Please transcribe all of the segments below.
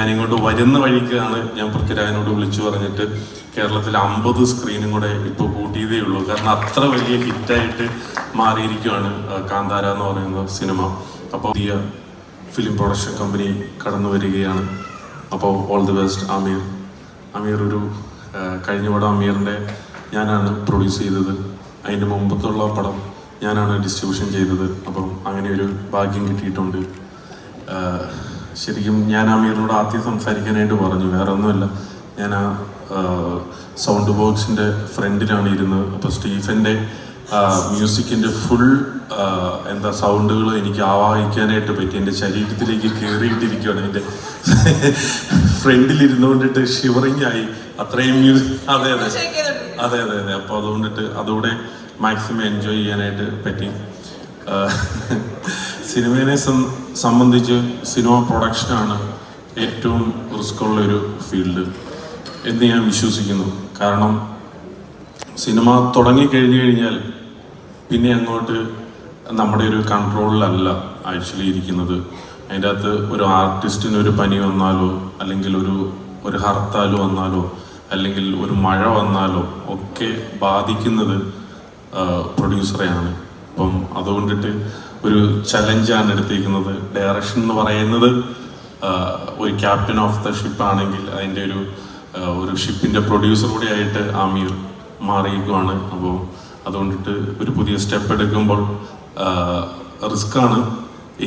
ഞാൻ ഇങ്ങോട്ട് വരുന്ന വഴിക്കാണ് ഞാൻ പൃഥ്വിരാജിനോട് വിളിച്ചു പറഞ്ഞിട്ട് കേരളത്തിൽ അമ്പത് സ്ക്രീനും കൂടെ ഇപ്പോൾ കൂട്ടിയതേ ഉള്ളൂ. കാരണം അത്ര വലിയ ഹിറ്റായിട്ട് മാറിയിരിക്കുകയാണ് കാന്താര എന്ന് പറയുന്ന സിനിമ. അപ്പോൾ പുതിയ ഫിലിം പ്രൊഡക്ഷൻ കമ്പനി കടന്നു വരികയാണ്. അപ്പോൾ all the best Aamir Aamir ഒരു കഴിഞ്ഞ പടം അമീറിന്റെ ഞാനാണ് പ്രൊഡ്യൂസ് ചെയ്തത്. അതിന്റെ മുമ്പത്തുള്ള പടം ഞാനാണ് ഡിസ്ട്രിബ്യൂഷൻ ചെയ്തത്. അപ്പം അങ്ങനെ ഒരു ഭാഗ്യം കിട്ടിയിട്ടുണ്ട്. ശരിക്കും ഞാൻ അമീറിനോട് ആദ്യം സംസാരിക്കാനായിട്ട് പറഞ്ഞു. വേറെ ഒന്നുമല്ല ഞാൻ ആ സൗണ്ട് ബോക്സിന്റെ ഫ്രണ്ടിലാണ് ഇരുന്നത്. അപ്പോൾ സ്റ്റീഫന്റെ മ്യൂസിക്കിന്റെ ഫുൾ എന്താ സൗണ്ടുകൾ എനിക്ക് ആവാഹിക്കാനായിട്ട് പറ്റി. എന്റെ ശരീരത്തിലേക്ക് കയറിയിട്ടിരിക്കുകയാണ്. എന്റെ ഫ്രണ്ടിലിരുന്നു കൊണ്ടിട്ട് ഷിവറിങ് ആയി. അത്രയും മ്യൂസിക് അതെ അതെ. അതെ അതെ അതെ. അപ്പോൾ അതുകൊണ്ടിട്ട് അതുകൂടെ മാക്സിമം എൻജോയ് ചെയ്യാനായിട്ട് പറ്റി. സിനിമയെ സംബന്ധിച്ച് സിനിമ പ്രൊഡക്ഷനാണ് ഏറ്റവും റിസ്ക് ഉള്ള ഒരു ഫീൽഡ് എന്ന് ഞാൻ വിശ്വസിക്കുന്നു. കാരണം സിനിമ തുടങ്ങിക്കഴിഞ്ഞു കഴിഞ്ഞാൽ പിന്നെ അങ്ങോട്ട് നമ്മുടെ ഒരു കൺട്രോളിലല്ല ആക്ച്വലി ഇരിക്കുന്നത്. അതിന്റെ അകത്ത് ഒരു ആർട്ടിസ്റ്റിന് ഒരു പനി വന്നാലോ അല്ലെങ്കിൽ ഒരു ഒരു ഹർത്താൽ വന്നാലോ അല്ലെങ്കിൽ ഒരു മഴ വന്നാലോ ഒക്കെ ബാധിക്കുന്നത് പ്രൊഡ്യൂസറെയാണ്. അപ്പം അതുകൊണ്ടിട്ട് ഒരു ചലഞ്ചാണ് എടുത്തിരിക്കുന്നത്. ഡയറക്ഷൻ എന്ന് പറയുന്നത് ഒരു ക്യാപ്റ്റൻ ഓഫ് ദ ഷിപ്പ് ആണെങ്കിൽ അതിന്റെ ഒരു ഒരു ഷിപ്പിന്റെ പ്രൊഡ്യൂസർ കൂടി ആയിട്ട് ആമീർ മാറിയിരിക്കുവാണ്. അപ്പോൾ അതുകൊണ്ടിട്ട് ഒരു പുതിയ സ്റ്റെപ്പ് എടുക്കുമ്പോൾ റിസ്ക് ആണ്.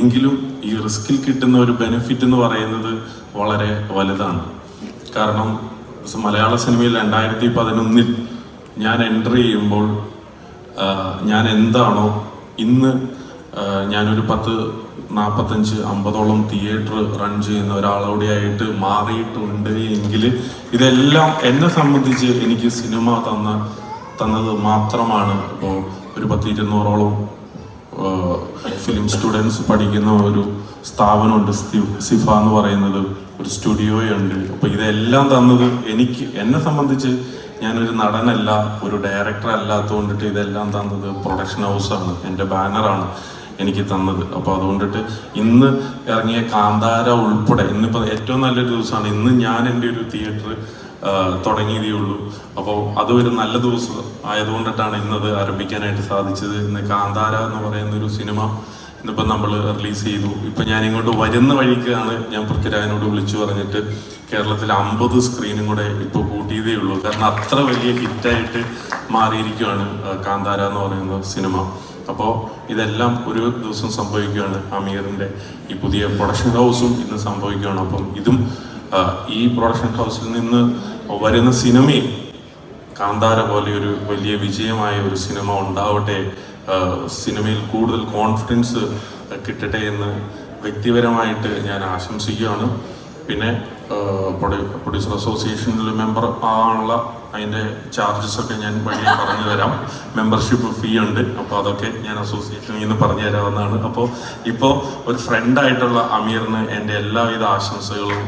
എങ്കിലും ഈ റിസ്കിൽ കിട്ടുന്ന ഒരു ബെനിഫിറ്റ് എന്ന് പറയുന്നത് വളരെ വലുതാണ്. കാരണം മലയാള സിനിമയിൽ രണ്ടായിരത്തി പതിനൊന്നിൽ ഞാൻ എന്റർ ചെയ്യുമ്പോൾ ഞാൻ എന്താണോ ഇന്ന് ഞാനൊരു പത്ത് നാൽപ്പത്തഞ്ച് അമ്പതോളം തിയേറ്റർ റൺ ചെയ്യുന്ന ഒരാളോടെ ആയിട്ട് മാറിയിട്ടുണ്ട് എങ്കിൽ ഇതെല്ലാം എന്നെ സംബന്ധിച്ച് എനിക്ക് സിനിമ തന്ന തന്നത് മാത്രമാണ്. ഇപ്പോൾ ഒരു പത്ത് ഇരുന്നൂറോളം ഫിലിം സ്റ്റുഡൻസ് പഠിക്കുന്ന ഒരു സ്ഥാപനമുണ്ട് സിഫ എന്ന് പറയുന്നത്. ഒരു സ്റ്റുഡിയോയുണ്ട് അപ്പോൾ ഇതെല്ലാം തന്നത് എനിക്ക് എന്നെ സംബന്ധിച്ച് ഞാനൊരു നടനല്ല ഒരു ഡയറക്ടർ അല്ലാത്തതുകൊണ്ടിട്ട് ഇതെല്ലാം തന്നത് പ്രൊഡക്ഷൻ ഹൗസാണ് എന്റെ ബാനറാണ് എനിക്ക് തന്നത്. അപ്പോൾ അതുകൊണ്ടിട്ട് ഇന്ന് ഇറങ്ങിയ കാന്താര ഉൾപ്പെടെ ഇന്നിപ്പോൾ ഏറ്റവും നല്ലൊരു ദിവസമാണ്. ഇന്ന് ഞാൻ എന്റെ ഒരു തിയേറ്റർ തുടങ്ങിയതേ ഉള്ളൂ. അപ്പോൾ അതൊരു നല്ല ദിവസം ആയതുകൊണ്ടിട്ടാണ് ഇന്നത് ആരംഭിക്കാനായിട്ട് സാധിച്ചത്. ഇന്ന് കാന്താര എന്ന് പറയുന്ന ഒരു സിനിമ ഇന്നിപ്പോൾ നമ്മൾ റിലീസ് ചെയ്തു. ഇപ്പം ഞാൻ ഇങ്ങോട്ട് വരുന്ന വഴിക്കാണ് ഞാൻ പൃഥ്വിരാജിനോട് വിളിച്ചു പറഞ്ഞിട്ട് കേരളത്തിൽ അമ്പത് സ്ക്രീനും കൂടെ ഇപ്പോൾ കൂട്ടിയതേ ഉള്ളൂ. കാരണം അത്ര വലിയ ഹിറ്റായിട്ട് മാറിയിരിക്കുകയാണ് കാന്താര എന്ന് പറയുന്ന സിനിമ. അപ്പോൾ ഇതെല്ലാം ഒരു ദിവസം സംഭവിക്കുകയാണ് അമീറിന്റെ ഈ പുതിയ പ്രൊഡക്ഷൻ ഹൗസും ഇന്ന് സംഭവിക്കുകയാണ് അപ്പം ഇതും ഈ പ്രൊഡക്ഷൻ ഹൗസിൽ നിന്ന് വരുന്ന സിനിമയും കാന്താര പോലെ ഒരു വലിയ വിജയമായ ഒരു സിനിമ ഉണ്ടാവട്ടെ സിനിമയിൽ കൂടുതൽ കോൺഫിഡൻസ് കിട്ടട്ടെ എന്ന് വ്യക്തിപരമായിട്ട് ഞാൻ ആശംസിക്കുകയാണ്. പിന്നെ പ്രൊഡ്യൂസർ അസോസിയേഷനിൽ മെമ്പർ ആകാനുള്ള അതിന്റെ ചാർജസ് ഒക്കെ ഞാൻ വഴി പറഞ്ഞു തരാം. മെമ്പർഷിപ്പ് ഫീ ഉണ്ട്. അപ്പോൾ അതൊക്കെ ഞാൻ അസോസിയേഷനിൽ നിന്ന് പറഞ്ഞു തരാവുന്നതാണ്. അപ്പോൾ ഇപ്പോൾ ഒരു ഫ്രണ്ടായിട്ടുള്ള അമീറിന് എന്റെ എല്ലാവിധ ആശംസകളും